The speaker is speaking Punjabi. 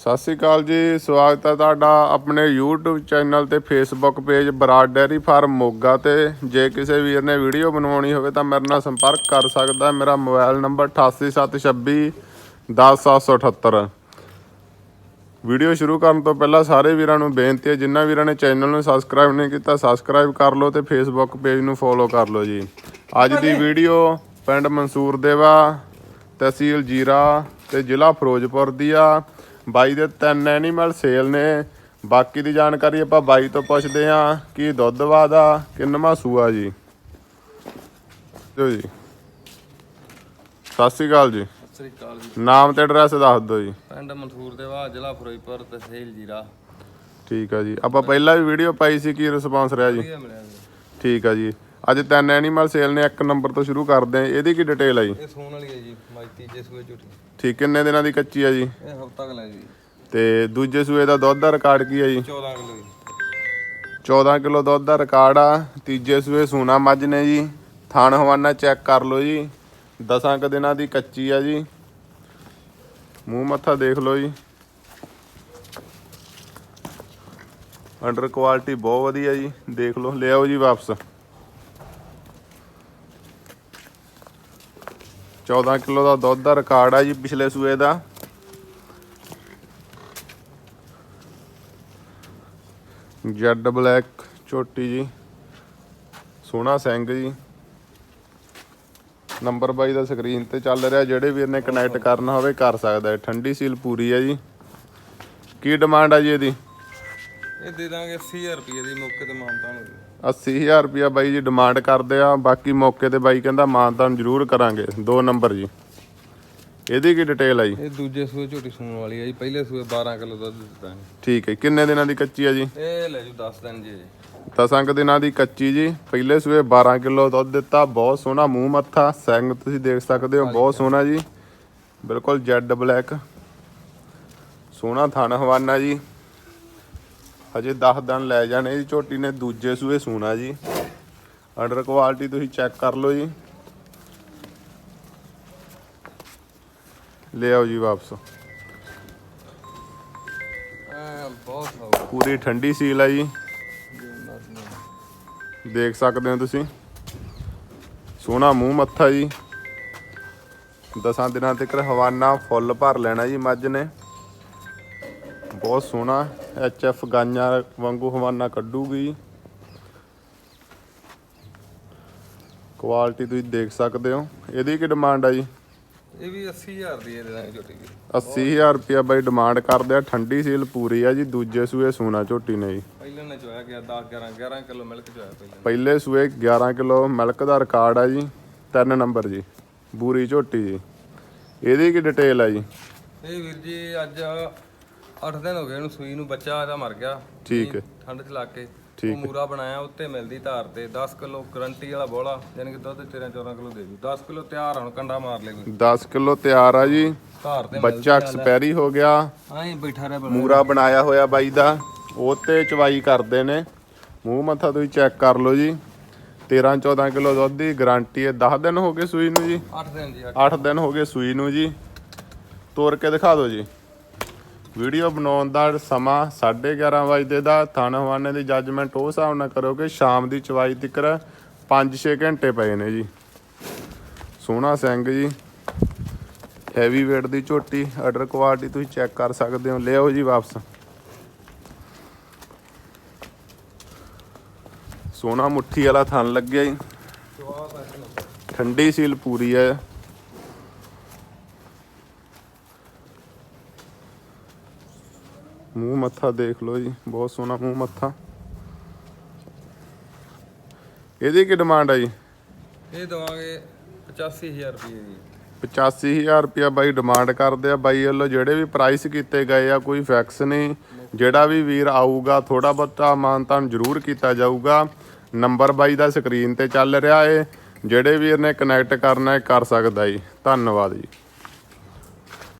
ਸਤਿ ਸ਼੍ਰੀ ਅਕਾਲ ਜੀ ਸਵਾਗਤ ਹੈ ਤੁਹਾਡਾ ਆਪਣੇ YouTube ਚੈਨਲ ਤੇ Facebook page Brar dairy farm Moga ਤੇ। ਜੇ ਕਿਸੇ ਵੀਰ ਨੇ ਵੀਡੀਓ ਬਣਵਾਉਣੀ ਹੋਵੇ ਤਾਂ ਮੇਰੇ ਨਾਲ ਸੰਪਰਕ ਕਰ ਸਕਦਾ ਮੇਰਾ ਮੋਬਾਈਲ ਨੰਬਰ 8876 10778 ਵੀਡੀਓ ਸ਼ੁਰੂ ਕਰਨ ਤੋਂ ਪਹਿਲਾਂ ਸਾਰੇ ਵੀਰਾਂ ਨੂੰ ਬੇਨਤੀ ਹੈ ਜਿਨ੍ਹਾਂ ਵੀਰਾਂ ਨੇ ਚੈਨਲ ਨੂੰ ਸਬਸਕ੍ਰਾਈਬ ਨਹੀਂ ਕੀਤਾ ਸਬਸਕ੍ਰਾਈਬ ਕਰ ਲਓ ਤੇ Facebook ਪੇਜ ਨੂੰ ਫੋਲੋ ਕਰ ਲਓ ਜੀ। ਅੱਜ ਦੀ ਵੀਡੀਓ ਪਿੰਡ ਮਨਸੂਰ ਦੇਵਾ ਤਹਿਸੀਲ ਜੀਰਾ ਤੇ ਜ਼ਿਲ੍ਹਾ ਫਿਰੋਜ਼ਪੁਰ ਦੀ ਆ। ਬਾਈ ਦੇ ਤਿੰਨ ਐਨੀਮਲ ਸੇਲ ਨੇ। ਬਾਕੀ ਦੀ ਜਾਣਕਾਰੀ ਆਪਾਂ ਬਾਈ ਤੋਂ ਪੁੱਛਦੇ ਆ ਕੀ ਦੁੱਧ ਵਾਦਾ ਕਿੰਨਵਾਂ ਸੂਆ ਜੀ? ਜੋ ਜੀ। ਸਤਿ ਸ਼੍ਰੀ ਅਕਾਲ ਜੀ। ਸ੍ਰੀ ਅਕਾਲ ਜੀ। ਨਾਮ ਤੇ ਐਡਰੈਸ ਦੱਸ ਦਿਓ ਜੀ। ਪਿੰਡ ਮਨਸੂਰ ਦੇ ਬਾਅਦ ਜ਼ਿਲ੍ਹਾ ਫਿਰੋਜ਼ਪੁਰ ਤਹਿਸੀਲ ਜੀਰਾ। ਠੀਕ ਆ ਜੀ। ਆਪਾਂ ਪਹਿਲਾਂ ਵੀ ਵੀਡੀਓ ਪਾਈ ਸੀ ਕੀ ਰਿਸਪਾਂਸ ਰਿਹਾ ਜੀ? ਵਧੀਆ ਮਿਲਿਆ ਜੀ। ਠੀਕ ਆ ਜੀ। ਅੱਜ ਤਿੰਨ ਐਨੀਮਲ ਸੇਲ ਨੇ ਇੱਕ ਨੰਬਰ ਤੋਂ ਸ਼ੁਰੂ ਕਰਦੇ ਆ ਇਹਦੀ ਕੀ ਡਿਟੇਲ ਆ ਜੀ? ਇਹ ਸੋਨ ਵਾਲੀ ਹੈ ਜੀ ਮਾਈਤੀ ਜੇ ਸੂਏ ਝੂਠੀ। ਠੀਕ ਕਿੰਨੇ ਦਿਨਾਂ ਦੀ ਕੱਚੀ ਆ ਜੀ? ਇਹ ਹਫਤਾ ਕੁ ਲੈ ਜੀ। ਤੇ ਦੂਜੇ ਸੂਏ ਦਾ ਦੁੱਧ ਦਾ ਰਿਕਾਰਡ ਕੀ ਆ ਜੀ? 14 ਕਿਲੋ ਜੀ। 14 ਕਿਲੋ ਦੁੱਧ ਦਾ ਰਿਕਾਰਡ ਆ। ਤੀਜੇ ਸੂਏ ਸੂਣਾ ਮੱਝ ਨੇ ਜੀ। ਥਾਣ ਹਵਾਨਾ ਚੈੱਕ ਕਰ ਲਓ ਜੀ। ਦਸਾਂ ਕ ਦਿਨਾਂ ਦੀ ਕੱਚੀ ਆ ਜੀ। ਮੂੰਹ ਮੱਥਾ ਦੇਖ ਲਓ ਜੀ। ਅੰਡਰ ਕੁਆਲਿਟੀ ਬਹੁਤ ਵਧੀਆ ਜੀ। ਦੇਖ ਲਓ ਲਿਆਓ ਜੀ ਵਾਪਸ। 14 ਕਿਲੋ ਦਾ ਦੁੱਧ ਦਾ ਰਿਕਾਰਡ ਆ ਜੀ ਪਿਛਲੇ ਸੂਏ ਦਾ। ਜੈਡ ਬਲੈਕ ਛੋਟੀ ਜੀ। ਸੋਹਣਾ ਸਿੰਘ ਜੀ। ਨੰਬਰ ਬਾਈ ਦਾ ਸਕਰੀਨ ਤੇ ਚੱਲ ਰਿਹਾ, ਜਿਹੜੇ ਵੀਰ ਨੇ ਕਨੈਕਟ ਕਰਨਾ ਹੋਵੇ ਕਰ ਸਕਦਾ ਹੈ। ਠੰਡੀ ਸੀਲ ਪੂਰੀ ਹੈ ਜੀ। ਕੀ ਡਿਮਾਂਡ ਆ ਜੀ ਇਹਦੀ? ਇਹ ਦੇ ਦਾਂਗੇ 80000 ਰੁਪਏ ਦੀ ਮੌਕੇ ਤੇ ਮਾਨਤਾਨ ਹੋ ਜੀ। 80000 ਰੁਪਿਆ ਬਾਈ ਜੀ ਡਿਮਾਂਡ ਕਰਦੇ ਆ ਬਾਕੀ ਮੌਕੇ ਤੇ ਬਾਈ ਕਹਿੰਦਾ ਮਾਨਤਾਨ ਜ਼ਰੂਰ ਕਰਾਂਗੇ ਦੋ ਨੰਬਰ ਜੀ। ਇਹਦੀ ਕੀ ਡਿਟੇਲ ਆ ਜੀ? ਇਹ ਦੂਜੇ ਸੂਏ ਝੂਠੀ ਸੂਣ ਵਾਲੀ ਹੈ ਜੀ ਪਹਿਲੇ ਸੂਏ 12 ਕਿਲੋ ਦੁੱਧ ਦਿੱਤਾ ਹੈ ਠੀਕ ਹੈ ਕਿੰਨੇ ਦਿਨਾਂ ਦੀ ਕੱਚੀ ਆ ਜੀ? ਇਹ ਲੈ ਜੂ 10 ਦਿਨ ਜੀ। ਦਸਾਂ ਕੁ ਦਿਨਾਂ ਦੀ ਕੱਚੀ ਜੀ ਪਹਿਲੇ ਸੂਏ 12 ਕਿਲੋ ਦੁੱਧ ਦਿੱਤਾ ਬਹੁਤ ਸੋਹਣਾ ਮੂੰਹ ਮੱਥਾ ਸਿੰਘ ਤੁਸੀਂ ਦੇਖ ਸਕਦੇ ਹੋ ਬਹੁਤ ਸੋਹਣਾ ਜੀ। ਬਿਲਕੁਲ ਜੈਡ ਬਲੈਕ ਸੋਹਣਾ ਥਣ ਹਵਾਨਾ ਜੀ। ਹਜੇ 10 ਦਿਨ ਲੈ ਜਾਣੇ ਜੀ ਝੋਟੀ ਨੇ ਦੂਜੇ ਸੂਏ ਸੂਣਾ ਜੀ। ਅੰਡਰ ਕੁਆਲਿਟੀ ਤੁਸੀਂ ਚੈੱਕ ਕਰ ਲਓ ਜੀ। ਲੈ ਆਓ ਜੀ ਵਾਪਸ। ਬਹੁਤ ਪੂਰੀ ਠੰਡੀ ਸੀਲ ਆ ਜੀ। ਦੇਖ ਸਕਦੇ ਹੋ ਤੁਸੀਂ। ਸੋਹਣਾ ਮੂੰਹ ਮੱਥਾ ਜੀ। ਦਸਾਂ ਦਿਨਾਂ ਤੱਕ ਹਵਾਨਾ ਫੁੱਲ ਭਰ ਲੈਣਾ ਜੀ ਮੱਝ ਨੇ। ਬਹੁਤ ਸੋਹਣਾ ਐਚ ਐਫ ਗਾਈਆਂ ਵਾਂਗੂ ਹਵਾਨਾ ਕੱਢੂਗੀ। ਕੁਆਲਿਟੀ ਤੁਸੀਂ ਦੇਖ ਸਕਦੇ ਹੋ। ਇਹਦੀ ਕੀ ਡਿਮਾਂਡ ਆ ਜੀ? ਇਹ ਵੀ 80000 ਦੀ ਦੇ ਦਾਂਗੇ ਝੂਠੀ ਦੀ 80000 ਰੁਪਿਆ ਬਾਈ ਡਿਮਾਂਡ ਕਰਦੇ ਆ। ਠੰਡੀ ਸੀਲ ਪੂਰੀ ਆ ਜੀ। ਦੂਜੇ ਸੂਏ ਸੋਨਾ ਝੋਟੀ ਨੇ ਜੀ। ਪਹਿਲੇ ਨੇ ਚੋਇਆ ਗਿਆ 10 11 11 ਕਿਲੋ ਮਿਲਕ ਚੋਇਆ ਪਹਿਲੇ ਪਹਿਲੇ ਸੂਏ 11 ਕਿਲੋ ਮਿਲਕ ਦਾ ਰਿਕਾਰਡ ਆ ਜੀ। ਤਿੰਨ ਨੰਬਰ ਜੀ। ਬੂਰੀ ਝੋਟੀ ਜੀ। ਇਹਦੀ ਕੀ ਡਿਟੇਲ ਆ ਜੀ? ਇਹ ਵੀਰ ਜੀ ਅੱਜ 8 ਦਿਨ ਹੋ ਗਏ ਇਹਨੂੰ ਸੂਈ ਨੂੰ ਬੱਚਾ ਇਹਦਾ ਮਰ ਗਿਆ। ਠੀਕ ਹੈ। ਠੰਡ ਚ ਲਾ ਕੇ ਠੀਕ ਉਹ ਮੂਰਾ ਬਣਾਇਆ ਉੱਤੇ ਮਿਲਦੀ ਧਾਰ ਤੇ 10 ਕਿਲੋ ਗਰੰਟੀ ਵਾਲਾ ਬੋਲਾ ਯਾਨੀ ਕਿ ਦੁੱਧ 13 14 ਕਿਲੋ ਦੇ ਦੂ। 10 ਕਿਲੋ ਤਿਆਰ ਹੁਣ ਕੰਡਾ ਮਾਰ ਲੈ ਕੋਈ। 10 ਕਿਲੋ ਤਿਆਰ ਆ ਜੀ। ਧਾਰ ਤੇ ਬੱਚਾ ਐਕਸਪੈਰੀ ਹੋ ਗਿਆ। ਐਂ ਬੈਠਾ ਰਿਹਾ ਬਣਾ ਮੂਰਾ ਬਣਾਇਆ ਹੋਇਆ ਬਾਈ ਦਾ ਉਹ ਤੇ ਚਵਾਈ ਕਰਦੇ ਨੇ। ਮੂੰਹ ਮੱਥਾ ਤੁਸੀਂ ਚੈੱਕ ਕਰ ਲਓ ਜੀ। 13 14 ਕਿਲੋ ਦੁੱਧ ਦੀ ਗਾਰੰਟੀ ਹੈ। 10 ਦਿਨ ਹੋ ਗਏ ਸੂਈ ਨੂੰ ਜੀ। 8 ਦਿਨ ਜੀ 8 ਦਿਨ ਹੋ ਗਏ ਸੂਈ ਨੂੰ ਜੀ। ਤੋੜ ਕੇ ਦਿਖਾ ਦਿਓ ਜੀ। ਵੀਡੀਓ ਬਣਾਉਣ ਦਾ ਸਮਾਂ 11:30 ਵਜੇ ਦਾ। ਥਾਣਾ ਹਵਾਨੇ ਦੀ ਜੱਜਮੈਂਟ ਉਹ ਹਿਸਾਬ ਨਾਲ ਕਰੋ ਕਿ ਸ਼ਾਮ ਦੀ ਚਵਾਈ ਤੱਕਰ 5-6 ਘੰਟੇ ਪਏ ਨੇ ਜੀ। ਸੋਹਣਾ ਸਿੰਘ ਜੀ ਹੈਵੀ weight ਦੀ ਝੋਟੀ ਆਰਡਰ ਕੁਆਲਿਟੀ ਤੁਸੀਂ ਚੈੱਕ ਕਰ ਸਕਦੇ ਹੋ। ਲਿਆਓ ਜੀ ਵਾਪਸ। ਸੋਹਣਾ ਮੁੱਠੀ ਵਾਲਾ ਥਣ ਲੱਗਿਆ ਜੀ। ਠੰਡੀ ਸੀਲ ਪੂਰੀ ਹੈ। ਮੂੰਹ ਮੱਥਾ ਦੇਖ ਲਓ ਜੀ ਬਹੁਤ ਸੋਹਣਾ ਮੂੰਹ ਮੱਥਾ। ਇਹਦੀ ਕੀ ਡਿਮਾਂਡ ਆ ਜੀ? ਇਹ ਦਵਾਂਗੇ 85000 ਰੁਪਏ ਜੀ। 85000 ਰੁਪਇਆ ਬਾਈ ਡਿਮਾਂਡ ਕਰਦੇ ਆ ਬਾਈ ਵੱਲੋਂ ਜਿਹੜੇ ਵੀ ਪ੍ਰਾਈਸ ਕੀਤੇ ਗਏ ਆ ਕੋਈ ਫੈਕਸ ਨਹੀਂ। ਜਿਹੜਾ ਵੀ ਵੀਰ ਆਊਗਾ ਥੋੜਾ ਬਹੁਤਾ ਮਾਨਤਾਨ ਜ਼ਰੂਰ ਕੀਤਾ ਜਾਊਗਾ। ਨੰਬਰ ਬਾਈ ਦਾ ਸਕਰੀਨ ਤੇ ਚੱਲ ਰਿਹਾ ਏ। ਜਿਹੜੇ ਵੀਰ ਨੇ ਕਨੈਕਟ ਕਰਨਾ ਹੈ ਕਰ ਸਕਦਾ ਜੀ। ਧੰਨਵਾਦ ਜੀ।